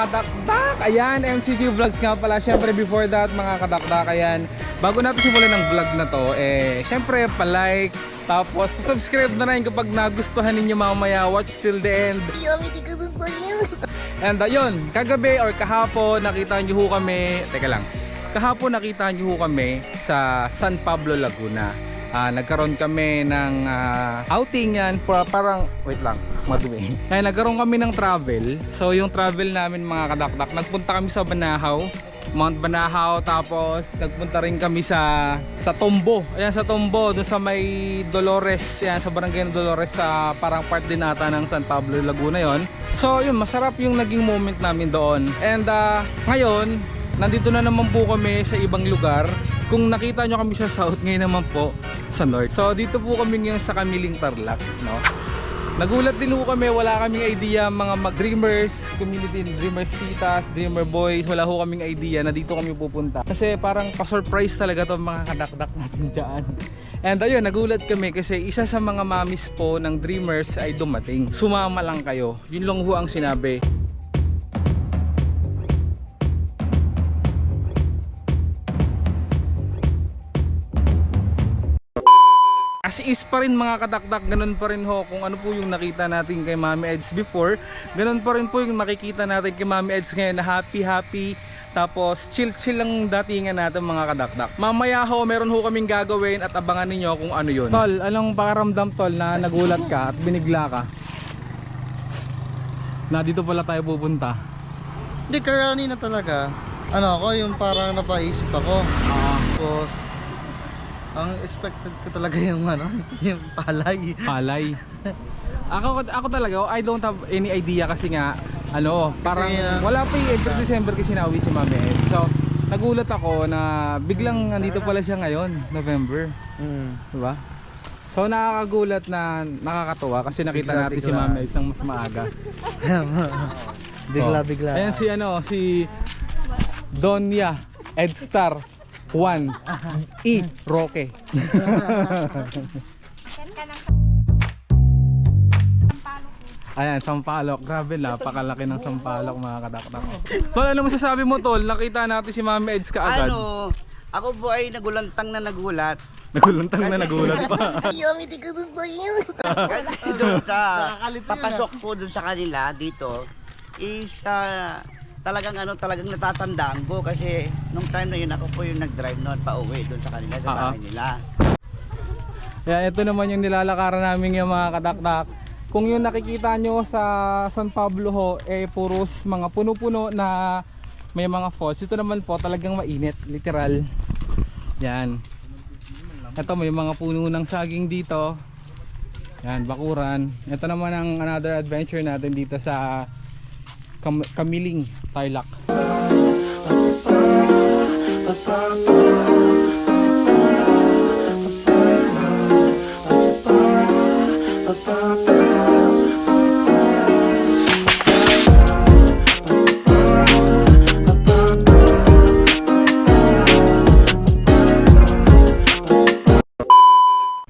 kadakdak. Ayan, MCG Vlogs nga pala. Syempre before that mga kadakdak, ayan. Bago natin simulan ng vlog na to, eh, syempre pa-like, tapos subscribe na rin kapag nagustuhan ninyo mamaya. Watch till the end. And ayun, kagabi or kahapon nakita niyo ho kami, teka lang. Kahapon nakita niyo ho kami sa San Pablo, Laguna. Ah, nagkaroon kami ng ah, outing yan. Para parang wait lang madumi. Kaya nagkaroon kami ng travel. So yung travel namin mga kadakdak nagpunta kami sa Banahaw Mount Banahaw. Tapos nagpunta rin kami sa sa Tombo. Ayan sa Tombo doon sa may Dolores. Yan sa barangay ng Dolores sa parang part din ata ng San Pablo Laguna yon. So yun masarap yung naging moment namin doon. And ah, ngayon nandito na naman po kami sa ibang lugar kung nakita nyo kami sa south ngayon naman po sa north so dito po kami ngayon sa Kamiling Tarlac no Nagulat din po kami, wala kaming idea mga mag-dreamers, community dreamers titas, dreamer boys, wala ho kaming idea na dito kami pupunta. Kasi parang pa-surprise talaga to mga kadakdak natin dyan. And ayun, nagulat kami kasi isa sa mga mamis po ng dreamers ay dumating. Sumama lang kayo. Yun lang ho ang sinabi. Is pa rin mga kadakdak, ganun pa rin ho kung ano po yung nakita natin kay Mami Eds before. Ganun pa rin po yung makikita natin kay Mami Eds ngayon na happy happy. Tapos chill chill lang datingan natin mga kadakdak. Mamaya ho meron ho kaming gagawin at abangan ninyo kung ano yun. Tol, anong pakaramdam tol na nagulat ka at binigla ka? Na dito pala tayo pupunta. Hindi, karani na talaga. Ano ako, yung parang napaisip ako. Ah, Tapos, ang expected ko talaga yung ano, yung palay. palay. Ako ako talaga, I don't have any idea kasi nga ano, parang Kasi, uh, wala pa yung April December kasi nauwi si Mami Ed. So, nagulat ako na biglang nandito pala siya ngayon, November, Hmm. 'di ba? So nakakagulat na nakakatuwa kasi nakita Bigla, natin si bigla. Mami Ed ng mas maaga. bigla, Oh. bigla. Ayan si ano, si Donya Edstar Juan E. Roque. Ayan, Sampalok. Grabe, napakalaki ng Sampalok mga kadakdak. Tol, ano masasabi mo, Tol? Nakita natin si Mami Eds kaagad. Ano, ako po ay nagulantang na nagulat. Nagulantang na nagulat pa. Kasi doon sa papasok po doon sa kanila dito is ah, talagang ano talagang natatandaan ko kasi nung time na yun ako po yung nag-drive noon pa uwi doon sa kanila sa Ah, ah. bahay nila. Ayan, ito naman yung nilalakaran namin yung mga kadakdak. Kung yung nakikita nyo sa San Pablo ho, eh puros mga puno-puno na may mga falls. Ito naman po talagang mainit, literal. Yan. Ito may mga puno ng saging dito. Yan, bakuran. Ito naman ang another adventure natin dito sa Kam Kamiling, Tarlac.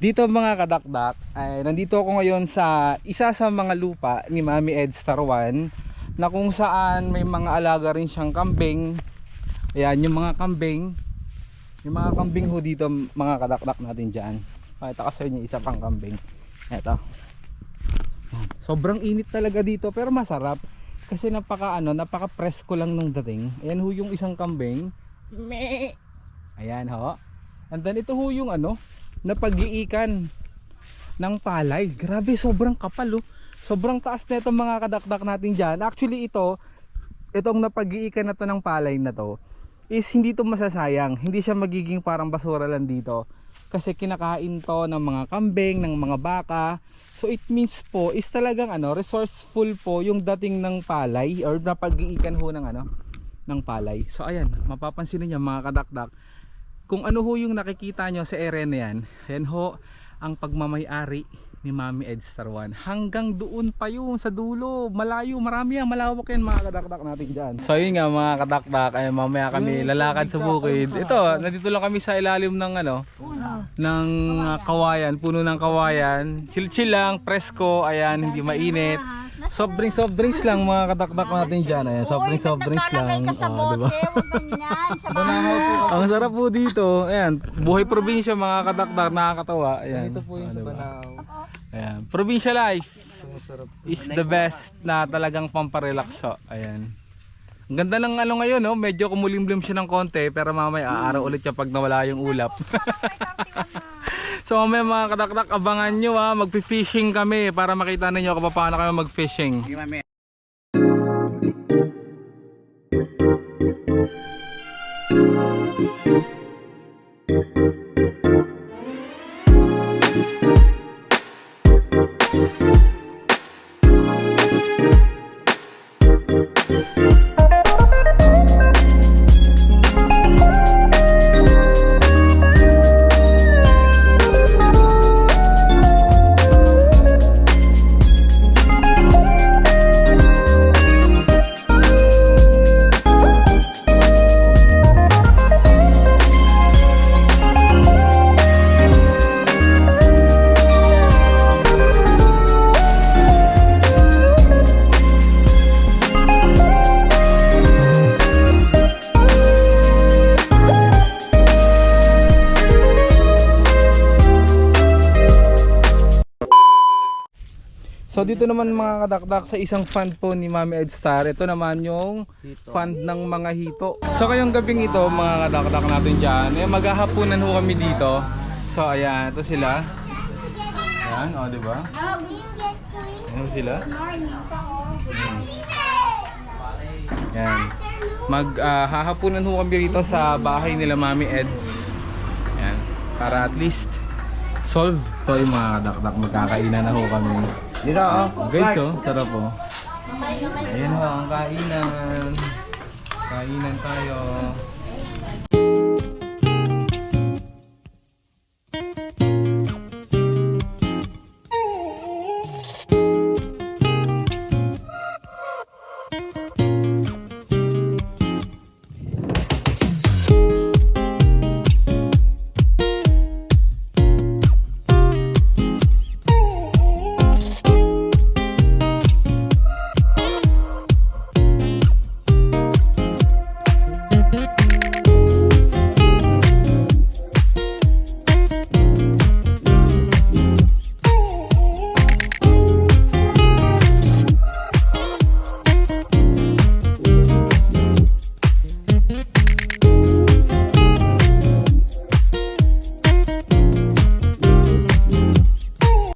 Dito mga kadakdak, ay nandito ako ngayon sa isa sa mga lupa ni Mami Ed Starwan na kung saan may mga alaga rin siyang kambing. Ayan, yung mga kambing. Yung mga kambing ho dito mga kadakdak natin dyan. Pakita ko sa inyo isa pang kambing. Eto. Sobrang init talaga dito pero masarap. Kasi napaka ano, napaka presko lang nung dating. Ayan ho yung isang kambing. Ayan ho. And then ito ho yung ano, na pag-iikan ng palay. Grabe, sobrang kapal oh. Sobrang taas na itong mga kadakdak natin dyan. Actually ito, itong napag-iikan na to ng palay na to, is hindi to masasayang. Hindi siya magiging parang basura lang dito. Kasi kinakain to ng mga kambing, ng mga baka. So it means po, is talagang ano, resourceful po yung dating ng palay or napag-iikan ho ng ano, ng palay. So ayan, mapapansin niyo mga kadakdak, kung ano ho yung nakikita nyo sa area na yan yan ho ang pagmamayari ni Mami Ed Star One. Hanggang doon pa yun sa dulo. Malayo marami yan. Malawak yan mga kadakdak natin dyan. So yun nga mga kadakdak. Ay mamaya kami lalakad sa bukid. ito nandito lang kami sa ilalim ng ano ng uh, kawayan. Puno ng kawayan. Chill chill lang presko. Ayan hindi mainit Soft drinks, soft drinks lang mga katakdak natin dyan. Ayan, soft drinks, soft drinks lang. Sa Oh, bote, diba? huwag ganyan. Sa. Ang sarap po dito. Ayan, buhay probinsya mga katakdak, nakakatawa. Ayan. Ganito po yung sa diba? Banahaw. Ayan. Provincial life is the best na talagang pamparelax. Ayan. Ang ganda ng ano ngayon, no? medyo kumulimlim siya ng konti pero mamaya aaraw ulit siya pag nawala yung ulap. So mamaya mga katakdak, abangan nyo ha, magpi-fishing kami para makita ninyo kung paano kayo mag-fishing. Sige, So dito naman mga kadakdak sa isang fund po ni Mami Edstar. Ito naman yung fund ng mga hito. So kayong gabing ito mga kadakdak natin dyan. Eh, maghahapunan ho kami dito. So ayan, ito sila. Ayan, o oh, diba? Ayan sila. Hmm. Yan. Mag ah, hahapunan ho kami rito sa bahay nila Mami Eds. Yan. Para at least solve to yung mga kadakdak. Magkakainan na ho kami. Dito, oh. Guys, oh, sarap oh. Ayan ho, ang kainan. Kainan tayo.